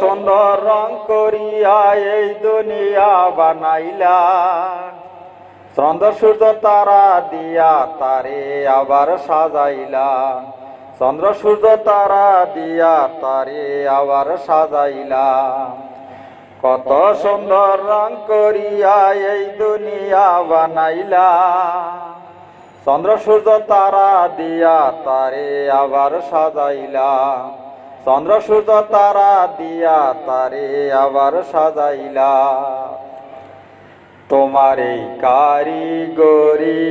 সুন্দর রং করিয়া এই দুনিয়া বানাইলা। চন্দ্র, সূর্য, তারা দিয়া তারে আবার সাজাইলা। চন্দ্র, সূর্য, তারা দিয়া তারে আবার সাজাইলা। কত সুন্দর রং করিয়া এই দুনিয়া বানাইলা। চন্দ্র, সূর্য, তারা দিয়া তারে আবার সাজাইলা। চন্দ্র সূর্য তারা দিয়া তারে আবার সাজাইলা। তোমার এই কারিগরি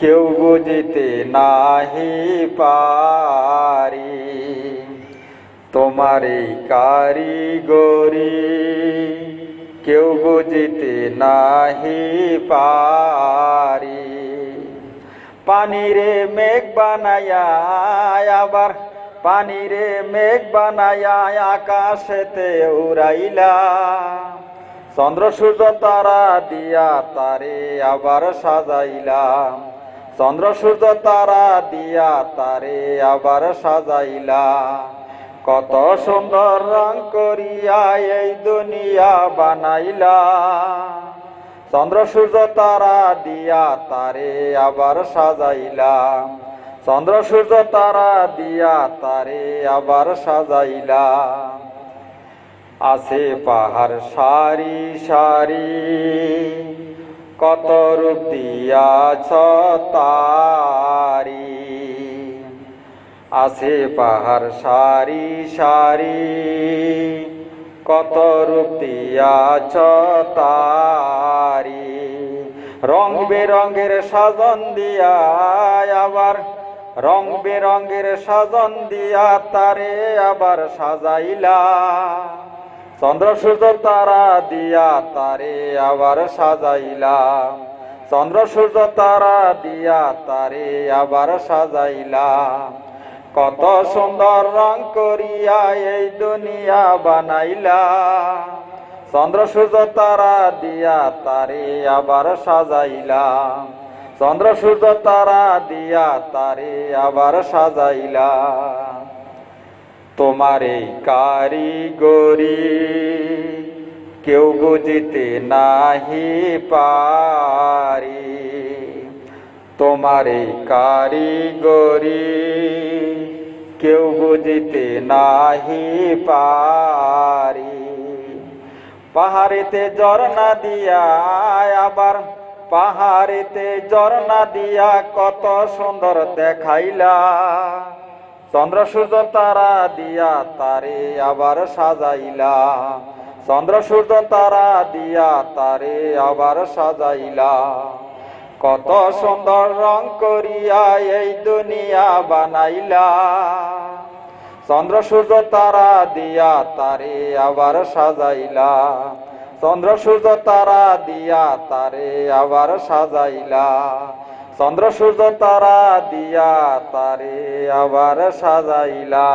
কেউ বুঝিতে নাহি পারি। তোমার এই কারিগরি কেউ বুঝিতে নাহি পারি। পানিরে মেঘ বানায়া আবার পানিরে মেঘ বানায়া আকাশেতে উড়াইলা। চন্দ্র, সূর্য, তারা দিয়া তারে আবার সাজাইলাম চন্দ্র, সূর্য, তারা দিয়া তারে আবার সাজাইলা। কত সুন্দর রং করিয়া এই দুনিয়া বানাইলা। চন্দ্র, সূর্য, তারা দিয়া তারে আবার সাজাইলা। চন্দ্র সূর্য তারা দিয়া তারে আবার সাজাইলা। আছে পাহাড় সারি সারি, কত রূপ দিয়াছ তারি। আছে পাহাড় সারি সারি, কত রূপ দিয়াছ তারি। রং বেরঙের সাজন দিয়া আবার রং বেরঙের সাজন দিয়া তারে আবার সাজাইলা। চন্দ্র সূর্য তারা দিয়া তারে আবার সাজাইলা। চন্দ্র সূর্য তারা দিয়া তারে আবার সাজাইলা। কত সুন্দর রং করিয়া এই দুনিয়া বানাইলা। চন্দ্র সূর্য তারা দিয়া তারে আবার সাজাইলাম চন্দ্র সূর্য তারা দিয়া তারে আবার সাজাইলাম তোমার এই কারিগরি কেউ বুঝিতে নাহি পারি। তোমার এই কারিগরি কেউ বুঝিতে নাহি পারি। পাহাড়েতে ঝর্ণা দিয়া আবার পাহাড়েতে ঝর্ণা দিয়া কত সুন্দর দেখাইলা। চন্দ্র, সূর্য, তারা দিয়া তারে আবার সাজাইলা। চন্দ্র, সূর্য, তারা দিয়া তারে আবার সাজাইলা। কত সুন্দর রং করিয়া এই দুনিয়া বানাইলা। চন্দ্র, সূর্য, তারা দিয়া তারে আবার সাজাইলা। চন্দ্র সূর্য তারা দিয়া তারে আবার সাজাইলা। চন্দ্র সূর্য তারা দিয়া তারে আবার সাজাইলা।